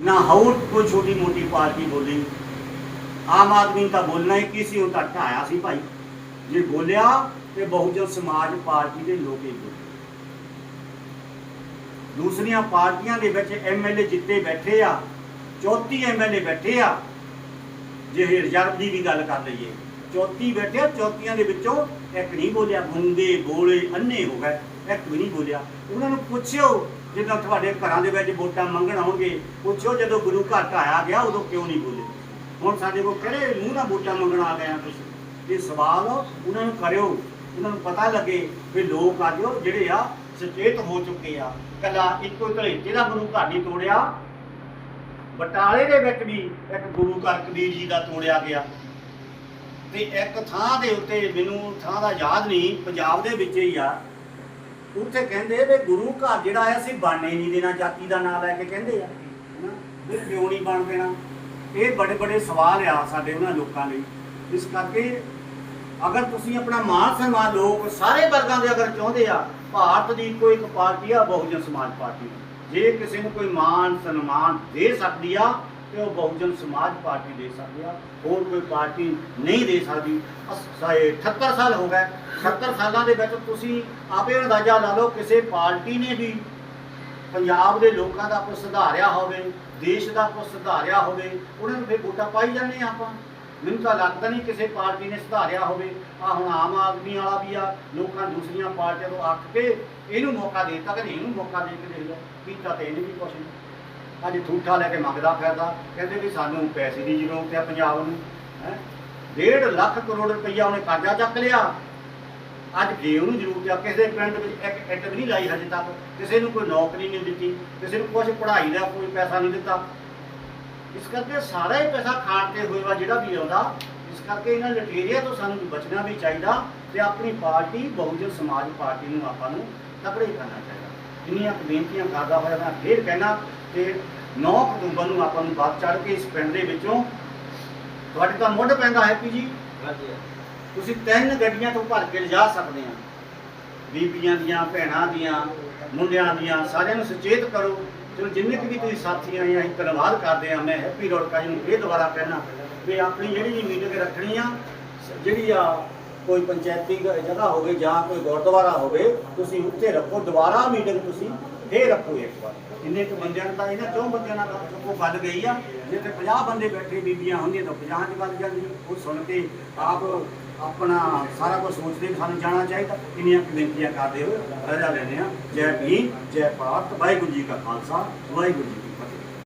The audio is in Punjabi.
ਨਾ ਹੋਰ ਕੋਈ ਛੋਟੀ ਮੋਟੀ ਪਾਰਟੀ ਬੋਲੀ। ਆਮ ਆਦਮੀ ਤਾਂ ਬੋਲਣਾ ਹੀ ਕੀ ਸੀ ਤਾਂ ਢਾਇਆ ਸੀ ਭਾਈ। ਜੇ ਬੋਲਿਆ ਤੇ ਬਹੁਜਨ ਸਮਾਜ ਪਾਰਟੀ ਦੇ ਲੋਕ ਬੋਲੇ। ਦੂਸਰੀਆਂ ਪਾਰਟੀਆਂ ਦੇ ਵਿੱਚ ਐਮਐਲਏ ਜਿੱਤੇ ਬੈਠੇ ਆ 34 ਐਮਐਲਏ ਬੈਠੇ ਆ। ਜੇ ਰਿਜ਼ਰਵ ਦੀ ਵੀ ਗੱਲ ਕਰ ਲਈਏ 34 ਬੈਠੇ ਆ 34 ਦੇ ਵਿੱਚੋਂ ਇੱਕ ਨਹੀਂ ਬੋਲਿਆ, ਗੁੰਗੇ, ਬੋਲੇ, ਅੰਨੇ ਹੋ ਗਏ, ਇੱਕ ਵੀ ਨਹੀਂ ਬੋਲਿਆ। ਉਹਨਾਂ ਨੂੰ ਪੁੱਛਿਓ ਜਦੋਂ ਤੁਹਾਡੇ ਘਰਾਂ ਦੇ ਵਿੱਚ ਵੋਟਾਂ ਮੰਗਣ ਆਉਣਗੇ ਪੁੱਛਿਓ ਜਦੋਂ ਗੁਰੂ ਘਰ ਢਾਇਆ ਗਿਆ, ਉਦੋਂ ਕਿਉਂ ਨਹੀਂ ਬੋਲੇ? ਹੁਣ ਸਾਡੇ ਕੋਲ ਕਿਹੜੇ ਮੂੰਹ ਨਾਲ ਵੋਟਾਂ ਮੰਗਣ ਆ ਗਏ ਆ ਤੁਸੀਂ? ਇਹ ਸਵਾਲ ਉਹਨਾਂ ਨੂੰ ਕਰਿਓ। ਉਹਨਾਂ ਨੂੰ ਪਤਾ ਲੱਗੇ ਵੀ ਲੋਕ ਆ ਜੋ ਜਿਹੜੇ ਆ, ਸੁਚੇਤ ਹੋ ਚੁੱਕੇ ਆ। ਕੱਲਾ ਇੱਕੋ ਘਲੇਟੇ ਦਾ ਗੁਰੂ ਘਰ ਨਹੀਂ ਤੋੜਿਆ, ਬਟਾਲੇ ਦੇ ਵਿੱਚ ਵੀ ਇੱਕ ਗੁਰੂ ਘਰ ਕਬੀਰ ਜੀ ਦਾ ਤੋੜਿਆ ਗਿਆ। ਤੇ ਇੱਕ ਥਾਂ ਦੇ ਉੱਤੇ ਮੈਨੂੰ ਥਾਂ ਦਾ ਯਾਦ ਨਹੀਂ, ਪੰਜਾਬ ਦੇ ਵਿੱਚ ਹੀ ਆ। ਉੱਥੇ ਕਹਿੰਦੇ ਵੀ ਗੁਰੂ ਘਰ ਜਿਹੜਾ ਆ ਅਸੀਂ ਬਾਣੇ ਨਹੀਂ ਦੇਣਾ, ਜਾਤੀ ਦਾ ਨਾਮ ਲੈ ਕੇ ਕਹਿੰਦੇ ਆ। ਹਨਾ? ਵੀ ਕਿਉਂ ਨਹੀਂ ਬਣ ਦੇਣਾ? ਇਹ ਬੜੇ ਬੜੇ ਸਵਾਲ ਆ ਸਾਡੇ ਉਹਨਾਂ ਲੋਕਾਂ ਲਈ। ਇਸ ਕਰਕੇ ਅਗਰ ਤੁਸੀਂ ਆਪਣਾ ਮਾਨ ਸਨਮਾਨ ਲੋਕ ਸਾਰੇ ਵਰਗਾਂ ਦੇ ਅਗਰ ਚਾਹੁੰਦੇ ਆ, ਭਾਰਤ ਦੀ ਕੋਈ ਇੱਕ ਪਾਰਟੀ ਆ, ਬਹੁਜਨ ਸਮਾਜ ਪਾਰਟੀ ਜੇ ਕਿਸੇ ਨੂੰ ਕੋਈ ਮਾਨ ਸਨਮਾਨ ਦੇ ਸਕਦੀ ਆ ਕਿ ਉਹ ਬਹੁਜਨ ਸਮਾਜ ਪਾਰਟੀ ਦੇ ਸਕਦੀ ਆ, ਹੋਰ ਕੋਈ ਪਾਰਟੀ ਨਹੀਂ ਦੇ ਸਕਦੀ। ਅਸ- 78 ਸਾਲ ਹੋ ਗਏ। 70 ਸਾਲਾਂ ਦੇ ਵਿੱਚ ਤੁਸੀਂ ਆਪੇ ਅੰਦਾਜ਼ਾ ਲਾ ਲਓ, ਕਿਸੇ ਪਾਰਟੀ ਨੇ ਵੀ ਪੰਜਾਬ ਦੇ ਲੋਕਾਂ ਦਾ ਕੁਝ ਸੁਧਾਰਿਆ ਹੋਵੇ, ਦੇਸ਼ ਦਾ ਕੁਝ ਸੁਧਾਰਿਆ ਹੋਵੇ, ਉਹਨਾਂ ਨੂੰ ਫਿਰ ਵੋਟਾਂ ਪਾਈ ਜਾਂਦੇ ਆ ਆਪਾਂ। ਮੈਨੂੰ ਤਾਂ ਲੱਗਦਾ ਨਹੀਂ ਕਿਸੇ ਪਾਰਟੀ ਨੇ ਸੁਧਾਰਿਆ ਹੋਵੇ। ਆ ਹੁਣ ਆਮ ਆਦਮੀ ਵਾਲਾ ਵੀ ਆ, ਲੋਕਾਂ ਦੂਸਰੀਆਂ ਪਾਰਟੀਆਂ ਤੋਂ ਅੱਕ ਕੇ ਇਹਨੂੰ ਮੌਕਾ ਦੇ ਦਿੱਤਾ ਕਿ ਇਹਨੂੰ ਮੌਕਾ ਦੇ ਕੇ ਦੇਖ ਲਓ। ਕੀਤਾ ਤੇ ਇਹਨੇ ਵੀ ਕੁਛ ਨਹੀਂ। ਅੱਜ ਠੂਠਾ ਲੈ ਕੇ ਮੰਗਦਾ ਫਿਰਦਾ, ਕਹਿੰਦੇ ਵੀ ਸਾਨੂੰ ਪੈਸੇ ਦੀ ਜ਼ਰੂਰਤ ਹੈ ਪੰਜਾਬ ਨੂੰ, ਹੈ? 1.5 ਲੱਖ ਕਰੋੜ ਰੁਪਈਆ ਉਹਨੇ ਕਰਜ਼ਾ ਚੱਕ ਲਿਆ। ਅੱਜ ਜੇ ਉਹਨੂੰ ਜ਼ਰੂਰਤ ਆ, ਕਿਸੇ ਪਿੰਡ ਵਿੱਚ ਇੱਕ ਇੱਟ ਵੀ ਨਹੀਂ ਲਾਈ ਹਜੇ ਤੱਕ, ਕਿਸੇ ਨੂੰ ਕੋਈ ਨੌਕਰੀ ਨਹੀਂ ਦਿੱਤੀ, ਕਿਸੇ ਨੂੰ ਕੁਝ ਪੜ੍ਹਾਈ ਦਾ ਕੋਈ ਪੈਸਾ ਨਹੀਂ ਦਿੱਤਾ। ਇਸ ਕਰਕੇ ਸਾਰਾ ਹੀ ਪੈਸਾ ਖਾਣ ਤੇ ਹੋਏਗਾ ਜਿਹੜਾ ਵੀ ਆਉਂਦਾ, ਇਸ ਕਰਕੇ ਇਹਨਾਂ ਲਟੇਰੀਆਂ ਤੋਂ ਸਾਨੂੰ ਬਚਣਾ ਵੀ ਚਾਹੀਦਾ ਤੇ ਆਪਣੀ ਪਾਰਟੀ, ਬਹੁਜਨ ਸਮਾਜ ਪਾਰਟੀ ਨੂੰ ਆਪਾਂ ਨੂੰ ਤਕੜੇ ਕਰਨਾ ਚਾਹੀਦਾ। ਜਿੰਨੀਆਂ ਬੇਨਤੀਆਂ ਕਰਦਾ ਹੋਇਆ ਮੈਂ ਫੇਰ ਕਹਿਣਾ ਕਿ 9 ਅਕਤੂਬਰ ਨੂੰ ਆਪਾਂ ਨੂੰ ਵੱਧ ਚੜ ਕੇ ਇਸ ਪਿੰਡ ਦੇ ਵਿੱਚੋਂ ਤੁਹਾਡੇ ਤਾਂ ਮੁੱਢ ਪੈਂਦਾ ਹੈਪੀ ਜੀ। ਤੁਸੀਂ ਤਿੰਨ ਗੱਡੀਆਂ ਤੋਂ ਭਰ ਕੇ ਲਿਜਾ ਸਕਦੇ ਆ ਬੀਬੀਆਂ ਦੀਆਂ ਭੈਣਾਂ ਦੀਆਂ ਮੁੰਡਿਆਂ ਦੀਆਂ ਸਾਰਿਆਂ ਨੂੰ ਸੁਚੇਤ ਕਰੋ। ਚਲੋ ਜਿੰਨੇ ਕੁ ਵੀ ਤੁਸੀਂ ਸਾਥੀ ਆਏ ਆ ਅਸੀਂ ਧੰਨਵਾਦ ਕਰਦੇ ਆ ਮੈਂ ਹੈਪੀ ਰੋੜਕਾ ਜੀ ਨੂੰ ਇਹ ਦੁਬਾਰਾ ਕਹਿਣਾ ਵੀ ਆਪਣੀ ਜਿਹੜੀ ਮੀਟਿੰਗ ਰੱਖਣੀ ਆ ਜਿਹੜੀ ਆ ਕੋਈ ਪੰਚਾਇਤੀ ਜਗ੍ਹਾ ਹੋਵੇ ਜਾਂ ਕੋਈ ਗੁਰਦੁਆਰਾ ਹੋਵੇ, ਤੁਸੀਂ ਉੱਥੇ ਰੱਖੋ, ਦੁਬਾਰਾ ਮੀਟਿੰਗ ਤੁਸੀਂ ਫੇਰ ਰੱਖੋ ਇੱਕ ਵਾਰ। ਇੰਨੇ ਕੁ ਬੰਦਿਆਂ ਨੂੰ ਤਾਂ ਇਹਨਾਂ ਚੌਂ ਬੰਦਿਆਂ ਨਾਲ ਗੱਲ- ਗੱਲ ਗਈ ਆ। ਜੇ ਤੇ 50 ਬੰਦੇ ਬੈਠੇ ਬੀਬੀਆਂ ਹੁੰਦੀਆਂ ਤਾਂ 50 ਦੀ ਗੱਲ ਜਾਂਦੀ। ਉਹ ਸੁਣ ਕੇ ਆਪ ਆਪਣਾ ਸਾਰਾ ਕੁਝ ਸੋਚਦੇ ਸਾਨੂੰ ਜਾਣਾ ਚਾਹੀਦਾ। ਇੰਨੀਆਂ ਬੇਨਤੀਆਂ ਕਰਦੇ ਹੋਏ ਰਜਾ ਲੈਂਦੇ ਆ। ਜੈ ਭੀਮ, ਜੈ ਭਾਰਤ, ਵਾਹਿਗੁਰੂ ਜੀ ਕਾ ਖਾਲਸਾ, ਵਾਹਿਗੁਰੂ ਜੀ